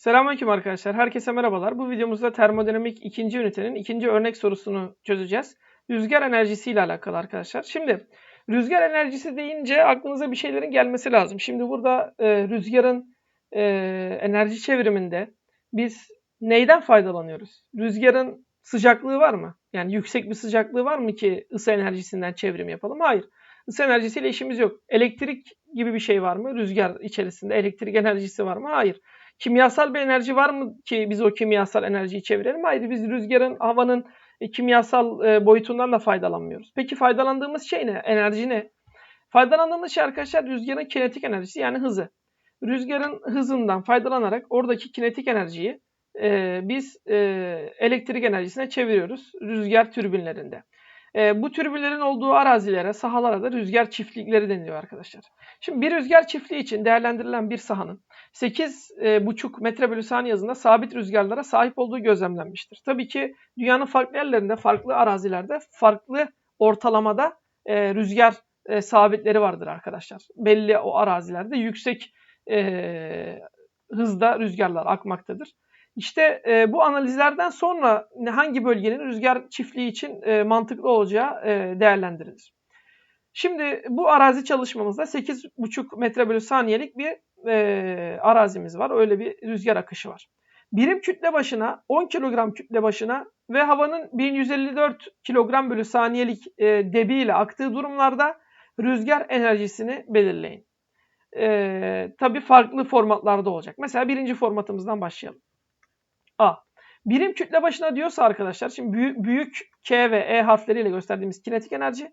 Selamünaleyküm arkadaşlar. Herkese merhabalar. Bu videomuzda termodinamik ikinci ünitenin ikinci örnek sorusunu çözeceğiz. Rüzgar enerjisi ile alakalı arkadaşlar. Şimdi rüzgar enerjisi deyince aklınıza bir şeylerin gelmesi lazım. Şimdi burada e, rüzgarın e, enerji çevriminde biz neyden faydalanıyoruz? Rüzgarın sıcaklığı var mı? Yani yüksek bir sıcaklığı var mı ki ısı enerjisinden çevrim yapalım? Hayır. Isı enerjisiyle işimiz yok. Elektrik gibi bir şey var mı? Rüzgar içerisinde elektrik enerjisi var mı? Hayır. Kimyasal bir enerji var mı ki biz o kimyasal enerjiyi çevirelim? Hayır biz rüzgarın, havanın e, kimyasal e, boyutundan da faydalanmıyoruz. Peki faydalandığımız şey ne? Enerji ne? Faydalandığımız şey arkadaşlar rüzgarın kinetik enerjisi yani hızı. Rüzgarın hızından faydalanarak oradaki kinetik enerjiyi e, biz e, elektrik enerjisine çeviriyoruz rüzgar türbinlerinde. E, bu türbinlerin olduğu arazilere, sahalara da rüzgar çiftlikleri deniliyor arkadaşlar. Şimdi bir rüzgar çiftliği için değerlendirilen bir sahanın 8,5 metre bölü saniye hızında sabit rüzgarlara sahip olduğu gözlemlenmiştir. Tabii ki dünyanın farklı yerlerinde, farklı arazilerde, farklı ortalamada e, rüzgar e, sabitleri vardır arkadaşlar. Belli o arazilerde yüksek e, hızda rüzgarlar akmaktadır. İşte e, bu analizlerden sonra hangi bölgenin rüzgar çiftliği için e, mantıklı olacağı e, değerlendirilir. Şimdi bu arazi çalışmamızda 8,5 metre bölü saniyelik bir e, arazimiz var. Öyle bir rüzgar akışı var. Birim kütle başına 10 kilogram kütle başına ve havanın 1154 kilogram bölü saniyelik e, debiyle aktığı durumlarda rüzgar enerjisini belirleyin. E, tabii farklı formatlarda olacak. Mesela birinci formatımızdan başlayalım. A. Birim kütle başına diyorsa arkadaşlar, şimdi büyük, büyük K ve E harfleriyle gösterdiğimiz kinetik enerji,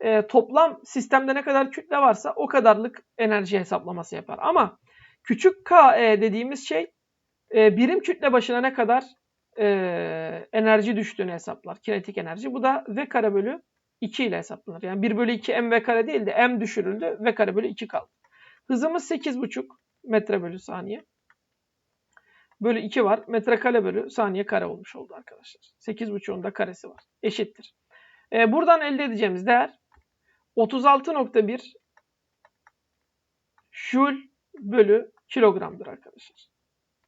e, toplam sistemde ne kadar kütle varsa o kadarlık enerji hesaplaması yapar. Ama küçük KE dediğimiz şey e, birim kütle başına ne kadar e, enerji düştüğünü hesaplar. Kinetik enerji. Bu da V kare bölü 2 ile hesaplanır. Yani 1 bölü 2 m v kare değil de m düşürüldü. V kare bölü 2 kaldı. Hızımız 8,5 metre bölü saniye. Bölü 2 var. Metrekare bölü saniye kare olmuş oldu arkadaşlar. 8,5'un da karesi var. Eşittir. E, buradan elde edeceğimiz değer 36.1 Joule bölü kilogramdır arkadaşlar.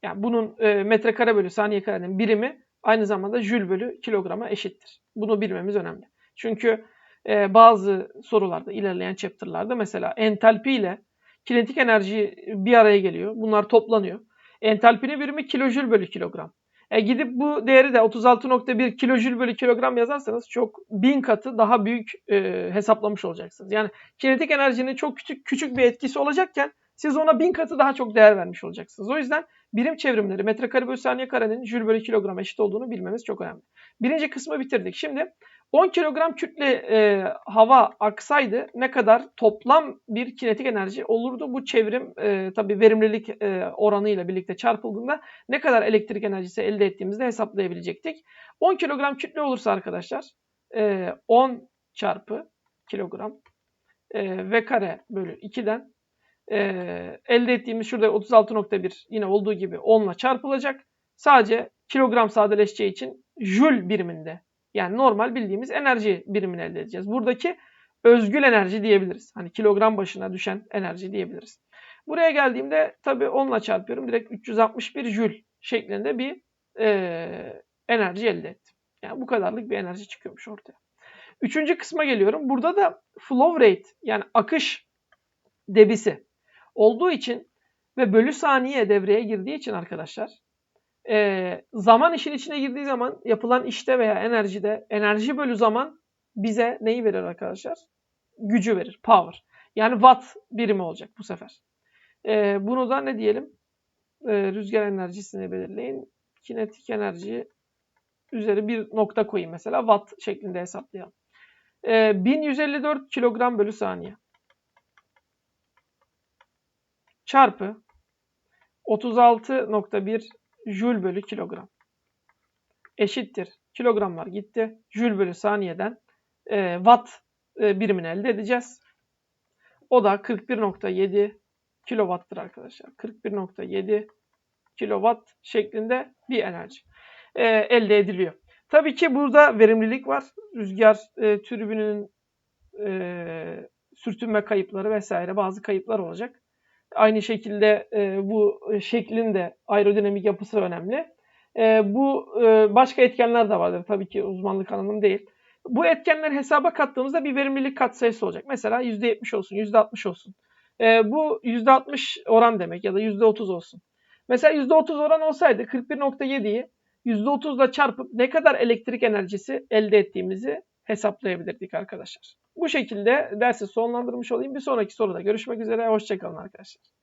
Yani bunun e, metrekare bölü saniye karenin birimi aynı zamanda Joule bölü kilograma eşittir. Bunu bilmemiz önemli. Çünkü e, bazı sorularda ilerleyen chapter'larda mesela entalpi ile kinetik enerji bir araya geliyor. Bunlar toplanıyor. Entalpinin birimi kilojül bölü kilogram. E gidip bu değeri de 36.1 kilojül bölü kilogram yazarsanız çok bin katı daha büyük e, hesaplamış olacaksınız. Yani kinetik enerjinin çok küçük küçük bir etkisi olacakken siz ona bin katı daha çok değer vermiş olacaksınız. O yüzden birim çevrimleri metrekare bölü saniye karenin jül bölü kilogram eşit olduğunu bilmemiz çok önemli. Birinci kısmı bitirdik. Şimdi 10 kilogram kütle e, hava aksaydı ne kadar toplam bir kinetik enerji olurdu? Bu çevrim e, tabi verimlilik e, oranıyla birlikte çarpıldığında ne kadar elektrik enerjisi elde ettiğimizde hesaplayabilecektik. 10 kilogram kütle olursa arkadaşlar e, 10 çarpı kilogram e, v kare bölü 2'den e, elde ettiğimiz şurada 36.1 yine olduğu gibi 10 ile çarpılacak. Sadece kilogram sadeleşeceği için jül biriminde yani normal bildiğimiz enerji birimini elde edeceğiz. Buradaki özgül enerji diyebiliriz. Hani kilogram başına düşen enerji diyebiliriz. Buraya geldiğimde tabii 10 ile çarpıyorum. Direkt 361 jül şeklinde bir e, enerji elde ettim. Yani bu kadarlık bir enerji çıkıyormuş ortaya. Üçüncü kısma geliyorum. Burada da flow rate yani akış debisi olduğu için ve bölü saniye devreye girdiği için arkadaşlar e, zaman işin içine girdiği zaman yapılan işte veya enerjide enerji bölü zaman bize neyi verir arkadaşlar? Gücü verir. Power. Yani watt birimi olacak bu sefer. E, bunu da ne diyelim? E, rüzgar enerjisini belirleyin. Kinetik enerji üzeri bir nokta koyayım mesela. Watt şeklinde hesaplayalım. E, 1154 kilogram bölü saniye. Çarpı 36.1 Joule bölü kilogram. Eşittir. Kilogramlar gitti. Joule bölü saniyeden e, watt e, birimini elde edeceğiz. O da 41.7 kilowattır arkadaşlar. 41.7 kilowatt şeklinde bir enerji e, elde ediliyor. Tabii ki burada verimlilik var. Rüzgar e, türbünün e, sürtünme kayıpları vesaire bazı kayıplar olacak. Aynı şekilde e, bu şeklin de aerodinamik yapısı önemli. E, bu e, başka etkenler de vardır. Tabii ki uzmanlık alanım değil. Bu etkenleri hesaba kattığımızda bir verimlilik katsayısı olacak. Mesela %70 olsun, %60 olsun. E, bu %60 oran demek ya da %30 olsun. Mesela %30 oran olsaydı 41.7'yi %30 ile çarpıp ne kadar elektrik enerjisi elde ettiğimizi hesaplayabilirdik arkadaşlar. Bu şekilde dersi sonlandırmış olayım. Bir sonraki soruda görüşmek üzere. Hoşçakalın arkadaşlar.